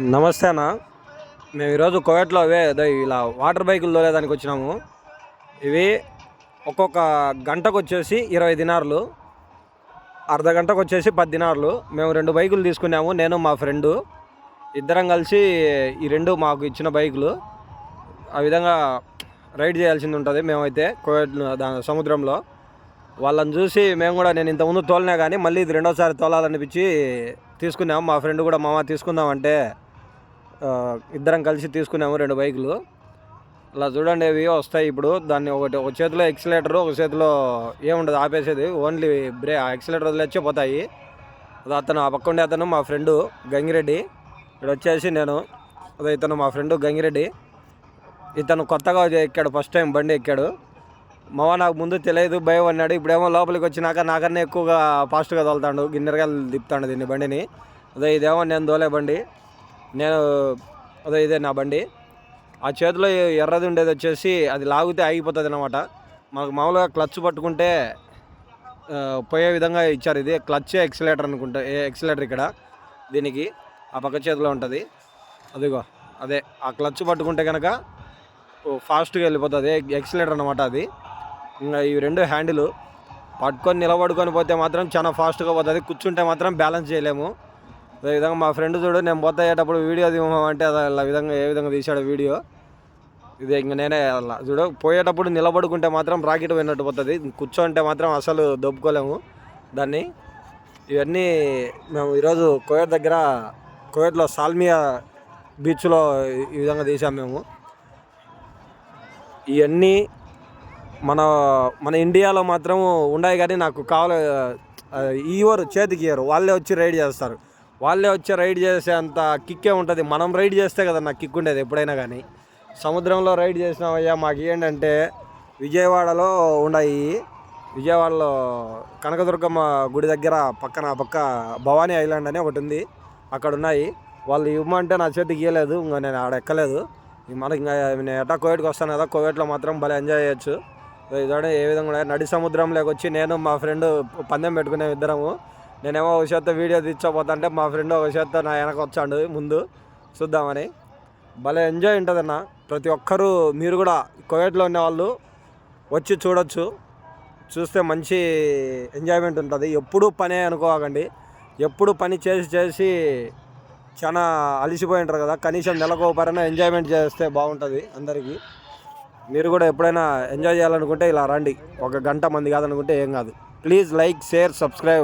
నమస్తే అన్న. మేము ఈరోజు కోయట్లో అవే అదే ఇలా వాటర్ బైకులు తోలేదానికి వచ్చినాము. ఇవి ఒక్కొక్క గంటకు వచ్చేసి ఇరవై దినార్లు అర్ధ గంటకు వచ్చేసి పది దినార్లు. మేము రెండు బైకులు తీసుకున్నాము నేను మా ఫ్రెండు. ఇద్దరం కలిసి ఈ రెండు మాకు ఇచ్చిన బైకులు. ఆ విధంగా రైడ్ చేయాల్సింది ఉంటుంది మేమైతే కోయట్ సముద్రంలో. వాళ్ళని చూసి మేము కూడా నేను ఇంతకుముందు తోలినా కానీ మళ్ళీ ఇది రెండోసారి తోలాలనిపించి తీసుకున్నాము. మా ఫ్రెండ్ కూడా మామ తీసుకుందామంటే ఇద్దరం కలిసి తీసుకున్నాము రెండు బైకులు. అలా చూడండి ఇవి వస్తాయి ఇప్పుడు. దాన్ని ఒకటి ఒక చేతిలో ఎక్సిలేటర్ ఒక చేతిలో ఏముండదు ఆపేసేది. ఓన్లీ బ్రే ఆ ఎక్సిలేటర్ వదిలేచ్చే పోతాయి. అది అతను ఆ పక్క ఉండే అతను మా ఫ్రెండు గంగిరెడ్డి. ఇక్కడ వచ్చేసి నేను అదే ఇతను మా ఫ్రెండు గంగిరెడ్డి. ఇతను కొత్తగా ఎక్కాడు ఫస్ట్ టైం బండి ఎక్కాడు. మావా నాకు ముందు తెలియదు భయం అన్నాడు. ఇప్పుడేమో లోపలికి వచ్చినాక నాకన్నా ఎక్కువగా ఫాస్ట్గా తోలుతాడు గిన్నెరగా తిప్పుతాడు దీన్ని బండిని. అదే ఇదేమో నేను దోలే బండి. నేను అదే ఇదే నా బండి. ఆ చేతిలో ఎర్రది ఉండేది వచ్చేసి అది లాగితే ఆగిపోతుంది అనమాట మనకు మామూలుగా క్లచ్ పట్టుకుంటే పోయే విధంగా ఇచ్చారు ఇది. క్లచ్ ఎక్సిలేటర్ అనుకుంటా ఏ ఎక్సిలేటర్ ఇక్కడ. దీనికి ఆ పక్క చేతిలో ఉంటుంది. అదిగో అదే ఆ క్లచ్ పట్టుకుంటే కనుక ఫాస్ట్గా వెళ్ళిపోతుంది. ఎక్సిలేటర్ అనమాట అది. ఇంకా ఈ రెండు హ్యాండిల్ పట్టుకొని నిలబడుకొని పోతే మాత్రం చాలా ఫాస్ట్గా పోతుంది. కూర్చుంటే మాత్రం బ్యాలెన్స్ చేయలేము. అదే విధంగా మా ఫ్రెండ్ చూడు నేను పోతా అయ్యేటప్పుడు వీడియో తీయమంటే అది అలా విధంగా ఏ విధంగా తీశాడు వీడియో. ఇది ఇంక నేనే అలా చూడు పోయేటప్పుడు నిలబడుకుంటే మాత్రం రాకెట్ పోయినట్టు పోతుంది. కూర్చోంటే మాత్రం అసలు దొబ్బుకోలేము దాన్ని. ఇవన్నీ మేము ఈరోజు కోయట్ దగ్గర కోయట్లో సాల్మియా బీచ్లో ఈ విధంగా తీసాం మేము. ఇవన్నీ మన మన ఇండియాలో మాత్రం ఉన్నాయి కానీ నాకు కావాలి ఇవ్వరు చేతికి ఇవ్వరు వాళ్ళే వచ్చి రైడ్ చేస్తారు. వాళ్ళే వచ్చి రైడ్ చేసే అంత కిక్కే ఉంటుంది. మనం రైడ్ చేస్తే కదా నాకు కిక్ ఉండేది ఎప్పుడైనా కానీ. సముద్రంలో రైడ్ చేసినామయ్యా మాకు ఏంటంటే విజయవాడలో ఉన్నాయి. విజయవాడలో కనకదుర్గమ్మ గుడి దగ్గర పక్కన పక్క భవానీ ఐలాండ్ అని ఒకటి ఉంది. అక్కడ ఉన్నాయి. వాళ్ళు ఇవ్వమంటే నా చేతికి ఇవ్వలేదు ఇంకా నేను ఆడ ఎక్కలేదు. ఇంక మనకి ఇంకా నేను ఎట్టా కోవిడ్కి వస్తాను కదా కోవిడ్లో మాత్రం భలే ఎంజాయ్ చేయొచ్చు. ఇదే ఏ విధంగా నడి సముద్రంలోకి వచ్చి నేను మా ఫ్రెండ్ పందెం పెట్టుకునే ఇద్దరము. నేనేమో ఒక చేత వీడియో తీర్చోపోతుంటే మా ఫ్రెండ్ ఒక చేత నా వెనక వచ్చాడు ముందు. చూద్దామని. భలే ఎంజాయ్ ఉంటుందన్న. ప్రతి ఒక్కరూ మీరు కూడా కోవిడ్లో ఉన్న వాళ్ళు వచ్చి చూడొచ్చు. చూస్తే మంచి ఎంజాయ్మెంట్ ఉంటుంది. ఎప్పుడూ పనే అనుకోకండి. ఎప్పుడు పని చేసి చేసి చాలా అలసిపోయి ఉంటారు కదా. కనీసం నెలకు ఒకరైనా ఎంజాయ్మెంట్ చేస్తే బాగుంటుంది అందరికీ. మీరు కూడా ఎప్పుడైనా ఎంజాయ్ చేయాలనుకుంటే ఇలా రండి. ఒక గంట మంది కాదనుకుంటే ఏం కాదు. Please like share subscribe.